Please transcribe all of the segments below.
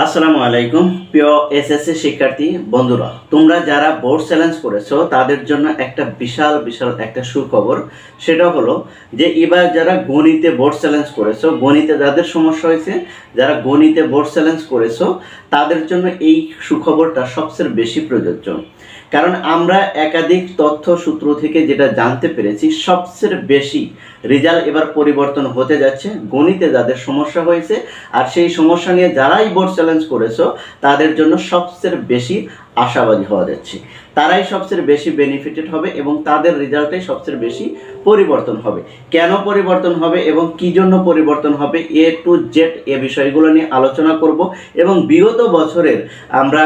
আসসালামু আলাইকুম, প্রিয় এসএসসি শিক্ষার্থী বন্ধুরা। তোমরা যারা বোর্ড চ্যালেঞ্জ করেছ, তাদের জন্য একটা বিশাল বিশাল একটা সুখবর। সেটা হলো যে, এবার যারা গণিতে বোর্ড চ্যালেঞ্জ করেছ, গণিতে যাদের সমস্যা হয়েছে, যারা গণিতে বোর্ড চ্যালেঞ্জ করেছ, তাদের জন্য এই সুখবরটা সবচেয়ে বেশি প্রযোজ্য। কারণ আমরা একাধিক তথ্য সূত্র থেকে যেটা জানতে পেরেছি, সবচেয়ে বেশি রেজাল্ট এবার পরিবর্তন হতে যাচ্ছে গণিতে যাদের সমস্যা হয়েছে। আর সেই সমস্যা নিয়ে যারাই বোর্ড চ্যালেঞ্জ করেছ তাদের জন্য সবচেয়ে বেশি আশাবাদী হওয়া যাচ্ছে। তারাই সবচেয়ে বেশি বেনিফিটেড হবে এবং তাদের রেজাল্টটাই সবচেয়ে বেশি পরিবর্তন হবে। কেন পরিবর্তন হবে এবং কি জন্য পরিবর্তন হবে এ টু জেড এ বিষয়গুলো নিয়ে আলোচনা করব এবং বিগত বছরের আমরা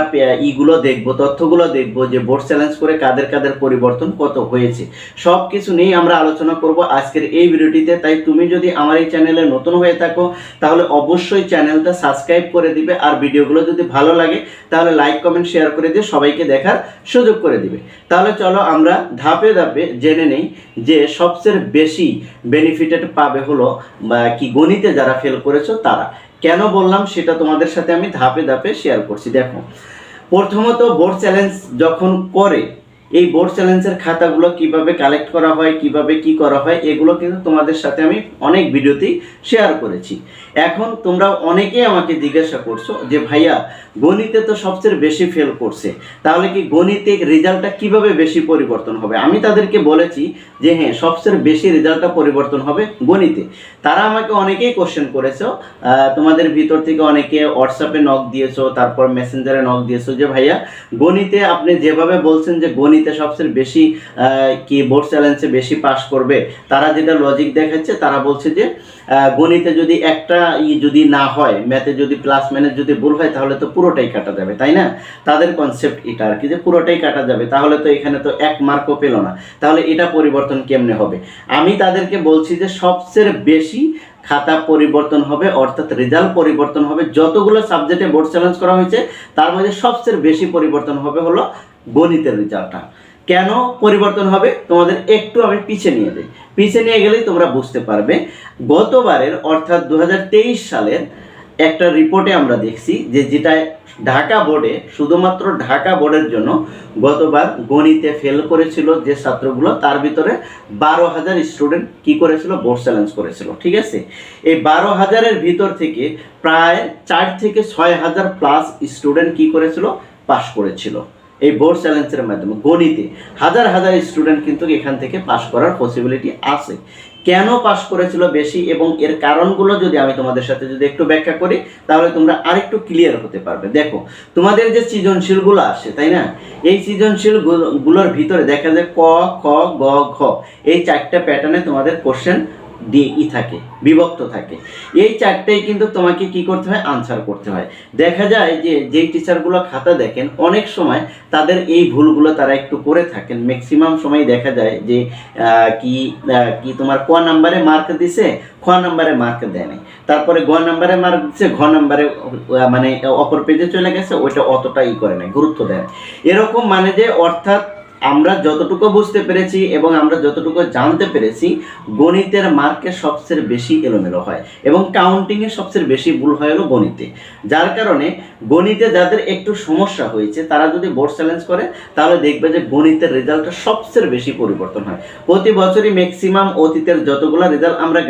ইগুলো দেখব, তথ্যগুলো দেখব যে বোর্ড চ্যালেঞ্জ করে কাদের কাদের পরিবর্তন কত হয়েছে। সব কিছু নিয়েই আমরা আলোচনা করব আজকের এই ভিডিওটিতে। তাই তুমি যদি আমার এই চ্যানেলে নতুন হয়ে থাকো, তাহলে অবশ্যই চ্যানেলটা সাবস্ক্রাইব করে দিবে। আর ভিডিওগুলো যদি ভালো লাগে, তাহলে লাইক কমেন্ট শেয়ার করে দিয়ে সবাইকে দেখার সুযোগ করে দিবে। তাহলে চলো আমরা ধাপে ধাপে জেনে নেই যে সবচেয়ে বেশি বেনিফিটেড পাবে হলো কি গণিতে যারা ফেল করেছ তারা। কেন বললাম? সেটা তোমাদের সাথে আমি ধাপে ধাপে শেয়ার করছি। দেখো, প্রথমত বোর্ড চ্যালেঞ্জ যখন করে এই বোর্ড চ্যালেঞ্জের খাতাগুলো কীভাবে কালেক্ট করা হয়, কীভাবে কি করা হয়, এগুলো কিন্তু তোমাদের সাথে আমি অনেক ভিডিওতেই শেয়ার করেছি। এখন তোমরা অনেকেই আমাকে জিজ্ঞাসা করছ যে, ভাইয়া, গণিতে তো সবচেয়ে বেশি ফেল করছে। তাহলে কি গণিতে রেজাল্টটা কীভাবে বেশি পরিবর্তন হবে? আমি তাদেরকে বলেছি যে হ্যাঁ সবচেয়ে বেশি রেজাল্টটা পরিবর্তন হবে গণিতে। তারা আমাকে অনেকেই কোশ্চেন করেছ তোমাদের ভিতর থেকে অনেকে হোয়াটসঅ্যাপে নক দিয়েছ, তারপর মেসেঞ্জারে নক দিয়েছ যে, ভাইয়া, গণিতে আপনি যেভাবে বলছেন যে, গণিতে সবচেয়ে বেশি কি বোর্ড চ্যালেঞ্জে বেশি পাস করবে, তারা যেটা লজিক দেখাচ্ছে, তারা বলছে যে গণিতে যদি একটা ই যদি না হয় ম্যাথে যদি প্লাস মাইনাস যদি ভুল হয়, তাহলে তো পুরোটাই কাটা যাবে, তাই না? তাদের কনসেপ্ট এটা আর কি, যে পুরোটাই কাটা যাবে, তাহলে তো এখানে তো এক মার্কও পেল না। তাহলে এটা পরিবর্তন কেমনে হবে? আমি তাদেরকে বলছি যে সবচেয়ে বেশি খাতা পরিবর্তন হবে, অর্থাৎ রেজাল্ট পরিবর্তন হবে। যতগুলো সাবজেক্টে বোর্ড চ্যালেঞ্জ করা হয়েছে, তার মধ্যে সবচেয়ে বেশি পরিবর্তন হবে হলো গণিতের রেজাল্টটা কেন পরিবর্তন হবে? তোমাদের একটু আমি পিছিয়ে নিয়ে যাই। পিছিয়ে নিয়ে গেলেই তোমরা বুঝতে পারবে, গতবারের অর্থাৎ দুহাজার তেইশ সালের একটা রিপোর্টে আমরা দেখছি যে যেটা ঢাকা বোর্ডে শুধুমাত্র ঢাকা বোর্ডের জন্য গতবার গণিতে ফেল করেছিল যে ছাত্রগুলো, তার ভিতরে বারো হাজার স্টুডেন্ট কি করেছিল? বোর্ড চ্যালেঞ্জ করেছিল, ঠিক আছে? এই বারো হাজারের ভিতর থেকে প্রায় চার থেকে ছয় হাজার প্লাস স্টুডেন্ট কি করেছিল? পাশ করেছিল। এই বোর্ড চ্যালেঞ্জের মাধ্যমে গণিতে হাজার হাজার স্টুডেন্ট কিন্তু এখান থেকে পাশ করার পসিবিলিটি আছে। কেন পাশ করেছিল বেশি এবং এর কারণগুলো যদি আমি তোমাদের সাথে যদি একটু ব্যাখ্যা করি, তাহলে তোমরা আরেকটু ক্লিয়ার হতে পারবে। দেখো, তোমাদের যে সৃজনশীলগুলো আসে, তাই না? এই সৃজনশীলগুলোর গুলোর ভিতরে দেখা যায় ক, খ, গ, ঘ। এই চারটা প্যাটার্নে তোমাদের কোশ্চেন দিয়ে ই থাকে, বিভক্ত থাকে। এই চারটেই কিন্তু তোমাকে কি করতে হয়? আনসার করতে হয়। দেখা যায় যে যেই টিচারগুলো খাতা দেখেন, অনেক সময় তাদের এই ভুলগুলো তারা একটু করে থাকেন। ম্যাক্সিমাম সময় দেখা যায় যে কি কি তোমার ক নাম্বারে মার্ক দিছে, খ নাম্বারে মার্ক দেয় নাই। তারপরে গ নাম্বারে মার্ক দিছে, ঘ নাম্বারে মানে অপর পেজে চলে গেছে, ওইটা অতটা ই করে নাই, গুরুত্ব দেয় এরকম মানে যে, অর্থাৎ আমরা যতটুকু বুঝতে পেরেছি এবং আমরা যতটুকু জানতে পেরেছি, গণিতের মার্কে সবচেয়ে বেশি এলোমেলো হয় এবং কাউন্টিংয়ে সবচেয়ে বেশি ভুল হয় হলো গণিতে। যার কারণে গণিতে যাদের একটু সমস্যা হয়েছে, তারা যদি বোর্ড চ্যালেঞ্জ করে, তাহলে দেখবে যে গণিতের রেজাল্টটা সবচেয়ে বেশি পরিবর্তন হয়। প্রতি বছরই ম্যাক্সিমাম অতীতের যতগুলো রেজাল্ট আমরা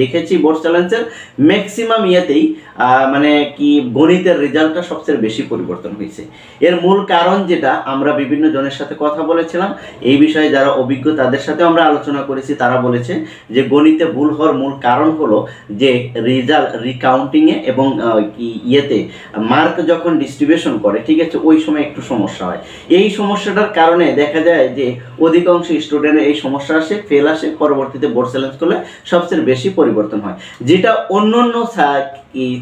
দেখেছি বোর্ড চ্যালেঞ্জের ম্যাক্সিমাম ইয়েতেই মানে কি গণিতের রেজাল্টটা সবচেয়ে বেশি পরিবর্তন হয়েছে। এর মূল কারণ যেটা, আমরা বিভিন্ন জনের সাথে কথা বলেছিলাম, এই বিষয়ে যারা অভিজ্ঞ তাদের সাথে আমরা আলোচনা করেছি, তারা বলেছে যে গণিতে ভুল হওয়ার মূল কারণ হলো যে রেজাল্ট রিকাউন্টিংয়ে এবং ইয়েতে মার্ক যখন ডিস্ট্রিবিউশন করে, ঠিক আছে, ওই সময় একটু সমস্যা হয়। এই সমস্যাটার কারণে দেখা যায় যে অধিকাংশ স্টুডেন্টের এই সমস্যা আসে ফেল আসে, পরবর্তীতে বোর্ড চ্যালেঞ্জ করলে সবচেয়ে বেশি পরিবর্তন হয়। যেটা অন্য অন্য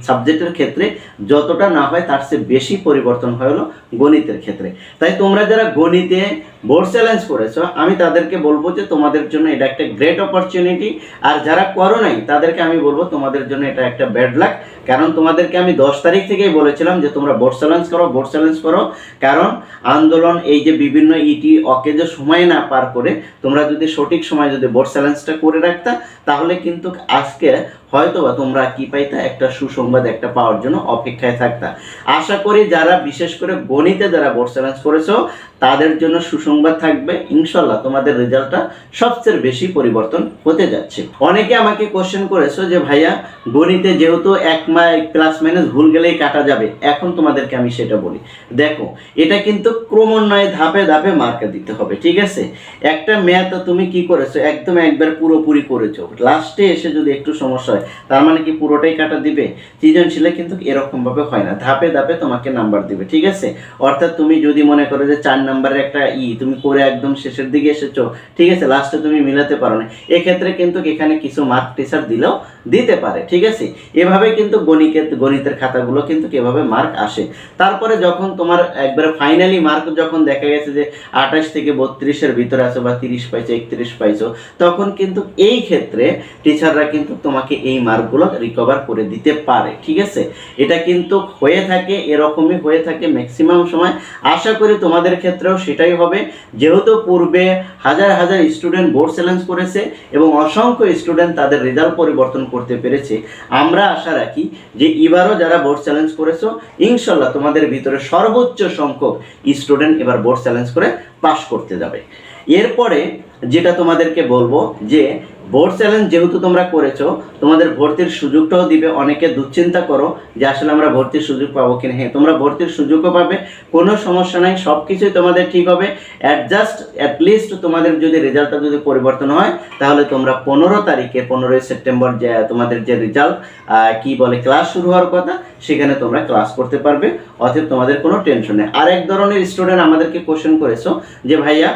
সাবজেক্টের ক্ষেত্রে যতটা না হয়, তার চেয়ে বেশি পরিবর্তন হয় হলো গণিতের ক্ষেত্রে। তাই তোমরা যারা গণিতে বোর্ড চ্যালেঞ্জ করেছ, আমি তাদেরকে বলব যে তোমাদের জন্য এটা একটা গ্রেট অপরচুনিটি আর যারা করো নাই, তাদেরকে আমি বলব তোমাদের জন্য এটা একটা ব্যাড লাক কারণ তোমাদেরকে আমি দশ তারিখ থেকেই বলেছিলাম যে তোমরা বোর্ড চ্যালেঞ্জ করো বোর্ড চ্যালেঞ্জ করো। কারণ আন্দোলন এই যে বিভিন্ন ইটি অকে যে সময় না পার করে তোমরা যদি সঠিক সময় যদি বোর্ড চ্যালেঞ্জটা করে রাখতা, তাহলে কিন্তু আজকে হয়তোবা তোমরা কি পাইতা, একটা সুসংবাদ একটা পাওয়ার জন্য অপেক্ষায় থাকতা। আশা করি যারা বিশেষ করে গণিতে যারা বোর্ড চ্যালেঞ্জ করেছ, তাদের জন্য সুসংবাদ থাকবে। ইনশাল্লাহ তোমাদের রেজাল্টটা সবচেয়ে বেশি পরিবর্তন হতে যাচ্ছে। অনেকে আমাকে কোশ্চেন করেছ যে ভাইয়া, গণিতে যেহেতু এক প্লাস মাইনাস ভুল গেলেই কাটা যাবে। এখন তোমাদেরকে আমি সেটা বলি। দেখো, এটা কিন্তু ক্রমান্বয়ে ধাপে ধাপে মার্কে দিতে হবে, ঠিক আছে? একটা ম্যাথ তুমি কি করেছ? একদম একবার পুরোপুরি করেছ। লাস্টে এসে যদি একটু সমস্যা হয়, তার মানে কি পুরোটাই কাটা দিবে? সৃজনশীলে কিন্তু এরকম ভাবে হয় না। ধাপে ধাপে তোমাকে নাম্বার দিবে, ঠিক আছে? অর্থাৎ তুমি যদি মনে করো যে চার নাম্বারের একটা ই, তুমি করে একদম শেষের দিকে এসেছ, ঠিক আছে? লাস্টে তুমি মিলাতে পারো না। এক্ষেত্রে কিন্তু এখানে কিছু মার্ক টিচার দিলেও দিতে পারে, ঠিক আছে? এভাবে কিন্তু গণিতের গণিতের খাতাগুলো কিন্তু এভাবে মার্ক আসে। তারপরে যখন তোমার একবারে ফাইনালি মার্ক যখন দেখা গেছে যে আঠাশ থেকে বত্রিশের ভিতরে আছো বা তিরিশ পাইছো, একত্রিশ পাইছো, তখন কিন্তু এই ক্ষেত্রে টিচাররা কিন্তু তোমাকে এই মার্কগুলো রিকভার করে দিতে পারে, ঠিক আছে? এটা কিন্তু হয়ে থাকে, এরকমই হয়ে থাকে ম্যাক্সিমাম সময়। আশা করি তোমাদের ক্ষেত্রেও সেটাই হবে। যেহেতু পূর্বে হাজার হাজার স্টুডেন্ট বোর্ড চ্যালেঞ্জ করেছে এবং অসংখ্য স্টুডেন্ট তাদের রেজাল্ট পরিবর্তন করতে পেরেছে, আমরা আশা রাখি যে এবারও যারা বোর্ড চ্যালেঞ্জ করেছ, ইনশাল্লাহ তোমাদের ভিতরে সর্বোচ্চ সংখ্যক স্টুডেন্ট এবার বোর্ড চ্যালেঞ্জ করে পাশ করতে যাবে। এরপরে যেটা তোমাদেরকে বলব যে ভোট চ্যালেঞ্জ যেহেতু তোমরা করেছ, তোমাদের ভর্তির সুযোগটাও দিবে। অনেকে দুশ্চিন্তা করো যে আসলে আমরা ভর্তির সুযোগ পাবো কিনা। হ্যাঁ তোমরা ভর্তির সুযোগও পাবে, কোনো সমস্যা নাই সব কিছুই তোমাদের ঠিক হবে। অ্যাডজাস্ট অ্যাটলিস্ট তোমাদের যদি রেজাল্টটা যদি পরিবর্তন হয়, তাহলে তোমরা পনেরো তারিখে, পনেরোই সেপ্টেম্বর যে, তোমাদের যে রেজাল্ট কি বলে ক্লাস শুরু হওয়ার কথা, সেখানে তোমরা ক্লাস করতে পারবে। অতএব তোমাদের কোনো টেনশন নেই। আর এক ধরনের স্টুডেন্ট আমাদেরকে কোশ্চেন করেছ যে, ভাইয়া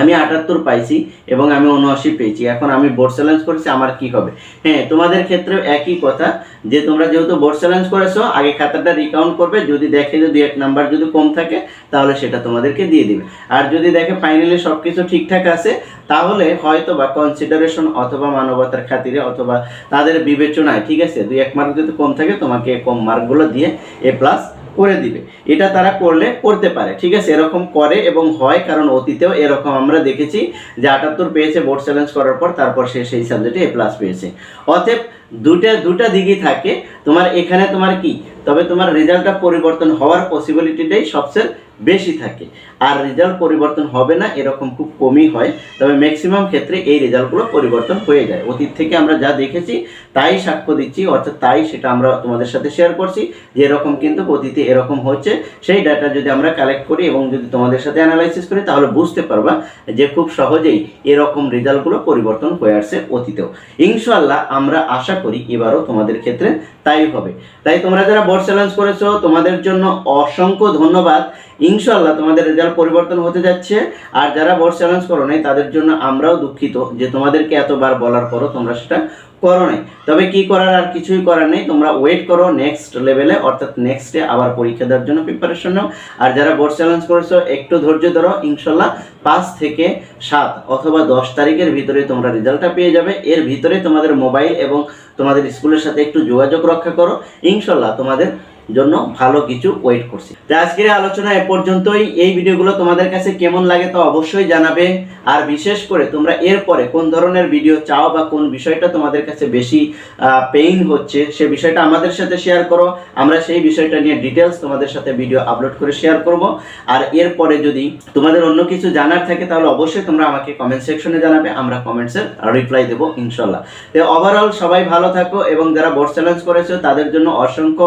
আমি আটাত্তর পাইছি এবং আমি উনআশি পেয়েছি। এখন আমি বোর্ড চ্যালেঞ্জ করেছি, আমার কি হবে? হ্যাঁ তোমাদের ক্ষেত্রেও একই কথা, যে তোমরা যেহেতু বোর্ড চ্যালেঞ্জ করেছ, আগে খাতাটা রিকাউন্ট করবে, যদি দেখে যে দুই এক নাম্বার যদি কম থাকে, তাহলে সেটা তোমাদেরকে দিয়ে দিবে। আর যদি দেখে ফাইনালি সব কিছু ঠিকঠাক আছে, তাহলে হয়তো বা কনসিডারেশন অথবা মানবতার খাতিরে অথবা তাদের বিবেচনায়, ঠিক আছে? দুই এক মার্ক যদি কম থাকে, তোমাকে কম মার্কগুলো দিয়ে এ প্লাস করে দিবে। এটা তারা করলে করতে পারে, ঠিক আছে? এরকম করে এবং হয়, কারণ অতীতেও এরকম আমরা দেখেছি যে আটাত্তর পেয়েছে বোর্ড চ্যালেঞ্জ করার পর তারপর সে সেই সাবজেক্টে এ প্লাস পেয়েছে। অতএব দুটা দুটা দিকই থাকে। তোমার এখানে তোমার কি? তবে তোমার রেজাল্টটা পরিবর্তন হওয়ার পসিবিলিটিটাই সবচেয়ে বেশি থাকে। আর রেজাল্ট পরিবর্তন হবে না, এরকম খুব কমই হয়। তবে ম্যাক্সিমাম ক্ষেত্রে এই রেজাল্টগুলো পরিবর্তন হয়ে যায়। অতীত থেকে আমরা যা দেখেছি, তাই সাক্ষ্য দিচ্ছি, অর্থাৎ তাই সেটা আমরা তোমাদের সাথে শেয়ার করছি। যে এরকম কিন্তু অতীতে এরকম হচ্ছে সেই ডাটা যদি আমরা কালেক্ট করি এবং যদি তোমাদের সাথে অ্যানালাইসিস করি, তাহলে বুঝতে পারবা যে খুব সহজেই এরকম রেজাল্টগুলো পরিবর্তন হয়ে আসছে অতীতেও। ইনশাল্লাহ আমরা আশা করি এবারও তোমাদের ক্ষেত্রে তাই হবে। তাই তোমরা যারা বোর্ড চ্যালেঞ্জ করেছ, তোমাদের জন্য অসংখ্য ধন্যবাদ। ইনশাল্লাহ তোমাদের রেজাল্ট পরিবর্তন হতে যাচ্ছে। আর যারা বর্ষ চ্যালেঞ্জ করো নাই, তাদের জন্য আমরাও দুঃখিত যে তোমাদেরকে এতবার বলার পরও তোমরা সেটা করো নাই। তবে কি করার আর কিছুই করার নেই। তোমরা ওয়েট করো নেক্সট লেভেলে অর্থাৎ নেক্সটে আবার পরীক্ষা দেওয়ার জন্য প্রিপারেশন নাও। আর যারা বোর্ড চ্যালেঞ্জ করেছ, একটু ধৈর্য ধরো। ইনশাল্লাহ পাঁচ থেকে সাত অথবা দশ তারিখের ভিতরে তোমরা রেজাল্টটা পেয়ে যাবে। এর ভিতরে তোমাদের মোবাইল এবং তোমাদের স্কুলের সাথে একটু যোগাযোগ রক্ষা করো। ইনশাল্লাহ তোমাদের জন্য ভালো কিছু ওয়েট করছি। তো আজকের আলোচনা এ পর্যন্তই। এই ভিডিওগুলো তোমাদের কাছে কেমন লাগে তো অবশ্যই জানাবে। আর বিশেষ করে তোমরা এরপরে কোন ধরনের ভিডিও চাও বা কোন বিষয়টা তোমাদের কাছে বেশি পেইন হচ্ছে, সে বিষয়টা আমাদের সাথে শেয়ার করো। আমরা সেই বিষয়টা নিয়ে ডিটেলস তোমাদের সাথে ভিডিও আপলোড করে শেয়ার করব। আর এরপরে যদি তোমাদের অন্য কিছু জানার থাকে, তাহলে অবশ্যই তোমরা আমাকে কমেন্ট সেকশনে জানাবে। আমরা কমেন্টসের রিপ্লাই দেবো ইনশাল্লাহ তো ওভারঅল সবাই ভালো থাকো এবং যারা বোর্ড চ্যালেঞ্জ করেছ, তাদের জন্য অসংখ্য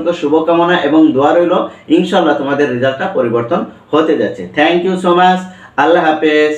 অসংখ্য শুভকামনা এবং দোয়া রইল। ইনশাল্লাহ তোমাদের রেজাল্টটা পরিবর্তন হতে যাচ্ছে। Thank you so much Allah হাফেজ।